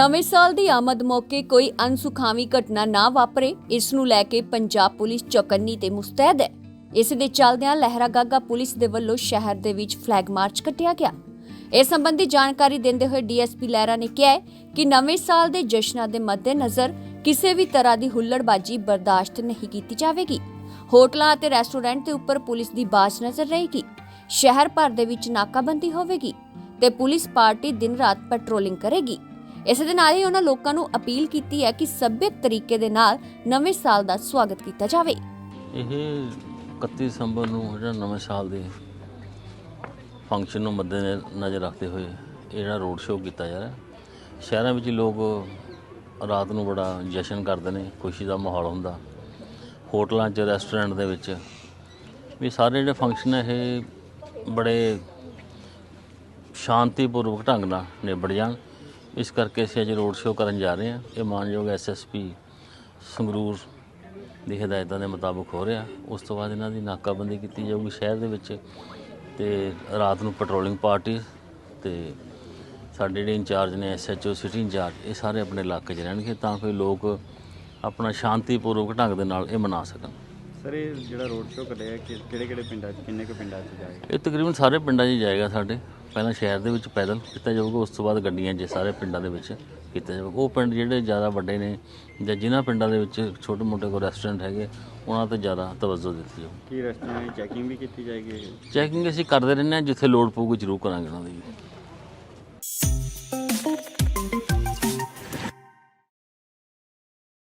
ਨਵੇਂ ਸਾਲ ਦੀ ਆਮਦ ਮੌਕੇ ਕੋਈ ਅਨਸੁਖਾਵੀ ਘਟਨਾ ਨਾ ਵਾਪਰੇ, ਇਸ ਨੂੰ ਲੈ ਕੇ ਪੰਜਾਬ ਪੁਲਿਸ ਚੌਕੰਨੀ ਤੇ ਮੁਸਤੈਦ ਹੈ। ਇਸ ਦੇ ਚੱਲਦਿਆਂ ਲਹਿਰਾਗਾਗਾ ਪੁਲਿਸ ਦੇ ਵੱਲੋਂ ਸ਼ਹਿਰ ਦੇ ਵਿੱਚ ਫਲੈਗ ਮਾਰਚ ਕੱਟਿਆ ਗਿਆ। ਇਸ ਸੰਬੰਧੀ ਜਾਣਕਾਰੀ ਦਿੰਦੇ ਹੋਏ ਡੀਐਸਪੀ ਲਹਿਰਾ ਨੇ ਕਿਹਾ ਕਿ ਨਵੇਂ ਸਾਲ ਦੇ ਜਸ਼ਨਾਂ ਦੇ ਮੱਦੇਨਜ਼ਰ ਕਿਸੇ ਵੀ ਤਰ੍ਹਾਂ ਦੀ ਹੁੱਲੜਬਾਜੀ ਬਰਦਾਸ਼ਤ ਨਹੀਂ ਕੀਤੀ ਜਾਵੇਗੀ। ਹੋਟਲਾਂ ਅਤੇ ਰੈਸਟੋਰੈਂਟ ਦੇ ਉੱਪਰ ਪੁਲਿਸ ਦੀ ਬਾਜ਼ ਨਜ਼ਰ ਰਹੇਗੀ। ਸ਼ਹਿਰ ਭਰ ਦੇ ਵਿੱਚ ਨਾਕਾਬੰਦੀ ਹੋਵੇਗੀ ਤੇ ਪੁਲਿਸ ਪਾਰਟੀ ਦਿਨ ਰਾਤ ਪੈਟਰੋਲਿੰਗ ਕਰੇਗੀ। ਇਸ ਦੇ ਨਾਲ ਹੀ ਉਹਨਾਂ ਲੋਕਾਂ ਨੂੰ ਅਪੀਲ ਕੀਤੀ ਹੈ ਕਿ ਸੱਭਿਅਕ ਤਰੀਕੇ ਦੇ ਨਾਲ ਨਵੇਂ ਸਾਲ ਦਾ ਸਵਾਗਤ ਕੀਤਾ ਜਾਵੇ। ਇਹ 31 ਦਸੰਬਰ ਨੂੰ ਜਿਹੜਾ ਨਵੇਂ ਸਾਲ ਦੇ ਫੰਕਸ਼ਨ ਨੂੰ ਮੱਦੇ ਨਜ਼ਰ ਰੱਖਦੇ ਹੋਏ ਇਹ ਜਿਹੜਾ ਰੋਡ ਸ਼ੋਅ ਕੀਤਾ ਜਾ ਰਿਹਾ। ਸ਼ਹਿਰਾਂ ਵਿੱਚ ਲੋਕ ਰਾਤ ਨੂੰ ਬੜਾ ਜਸ਼ਨ ਕਰਦੇ ਨੇ, ਖੁਸ਼ੀ ਦਾ ਮਾਹੌਲ ਹੁੰਦਾ। ਹੋਟਲਾਂ 'ਚ ਰੈਸਟੋਰੈਂਟ ਦੇ ਵਿੱਚ ਵੀ ਸਾਰੇ ਜਿਹੜੇ ਫੰਕਸ਼ਨ ਇਹ ਬੜੇ ਸ਼ਾਂਤੀਪੂਰਵਕ ਢੰਗ ਨਾਲ ਨਿਬੜ ਜਾਣ। ਇਸ ਕਰਕੇ ਅਸੀਂ ਅੱਜ ਰੋਡ ਸ਼ੋਅ ਕਰਨ ਜਾ ਰਹੇ ਹਾਂ। ਇਹ ਮਾਨਯੋਗ ਐਸਐਸਪੀ ਸੰਗਰੂਰ ਦੀ ਹਦਾਇਤਾਂ ਦੇ ਮੁਤਾਬਕ ਹੋ ਰਿਹਾ। ਉਸ ਤੋਂ ਬਾਅਦ ਇਹਨਾਂ ਦੀ ਨਾਕਾਬੰਦੀ ਕੀਤੀ ਜਾਊਗੀ ਸ਼ਹਿਰ ਦੇ ਵਿੱਚ ਤੇ ਰਾਤ ਨੂੰ ਪੈਟਰੋਲਿੰਗ ਪਾਰਟੀ ਤੇ ਸਾਡੇ ਜਿਹੜੇ ਇੰਚਾਰਜ ਨੇ ਐਸਐਚਓ ਸਿਟੀ ਇੰਚਾਰਜ ਇਹ ਸਾਰੇ ਆਪਣੇ ਇਲਾਕੇ 'ਚ ਰਹਿਣਗੇ ਤਾਂ ਕਿ ਲੋਕ ਆਪਣਾ ਸ਼ਾਂਤੀਪੂਰਵਕ ਢੰਗ ਦੇ ਨਾਲ ਇਹ ਮਨਾ ਸਕਣ। ਸਰ ਇਹ ਜਿਹੜਾ ਰੋਡ ਸ਼ੋਅ ਕੱਢਿਆ ਕਿ ਕਿਹੜੇ ਕਿਹੜੇ ਪਿੰਡਾਂ 'ਚ ਕਿੰਨੇ ਕੁ ਪਿੰਡਾਂ 'ਚ ਜਾਏਗਾ? ਇਹ ਤਕਰੀਬਨ ਸਾਰੇ ਪਿੰਡਾਂ 'ਚ ਜਾਏਗਾ ਸਾਡੇ। ਪਹਿਲਾਂ ਸ਼ਹਿਰ ਦੇ ਵਿੱਚ ਪੈਦਲ ਕੀਤਾ ਜਾਊਗਾ ਉਸ ਤੋਂ ਬਾਅਦ ਗੱਡੀਆਂ 'ਚ ਸਾਰੇ ਪਿੰਡਾਂ ਦੇ ਵਿੱਚ ਕੀਤਾ ਜਾਊਗਾ। ਉਹ ਪਿੰਡ ਜਿਹੜੇ ਜ਼ਿਆਦਾ ਵੱਡੇ ਨੇ ਜਾਂ ਜਿਨ੍ਹਾਂ ਪਿੰਡਾਂ ਦੇ ਵਿੱਚ ਛੋਟੇ ਮੋਟੇ ਕੋਈ ਰੈਸਟੋਰੈਂਟ ਹੈਗੇ ਉਹਨਾਂ ਤੇ ਜ਼ਿਆਦਾ ਤਵੱਜੋ ਦਿੱਤੀ ਜਾਊ ਕੀ ਦੀ ਚੈਕਿੰਗ ਵੀ ਕੀਤੀ ਜਾਏਗੀ? ਚੈਕਿੰਗ ਅਸੀਂ ਕਰਦੇ ਰਹਿੰਦੇ ਹਾਂ ਜਿੱਥੇ ਲੋੜ ਪਊਗੀ ਜ਼ਰੂਰ ਕਰਾਂਗੇ ਉਹਨਾਂ ਦੀ।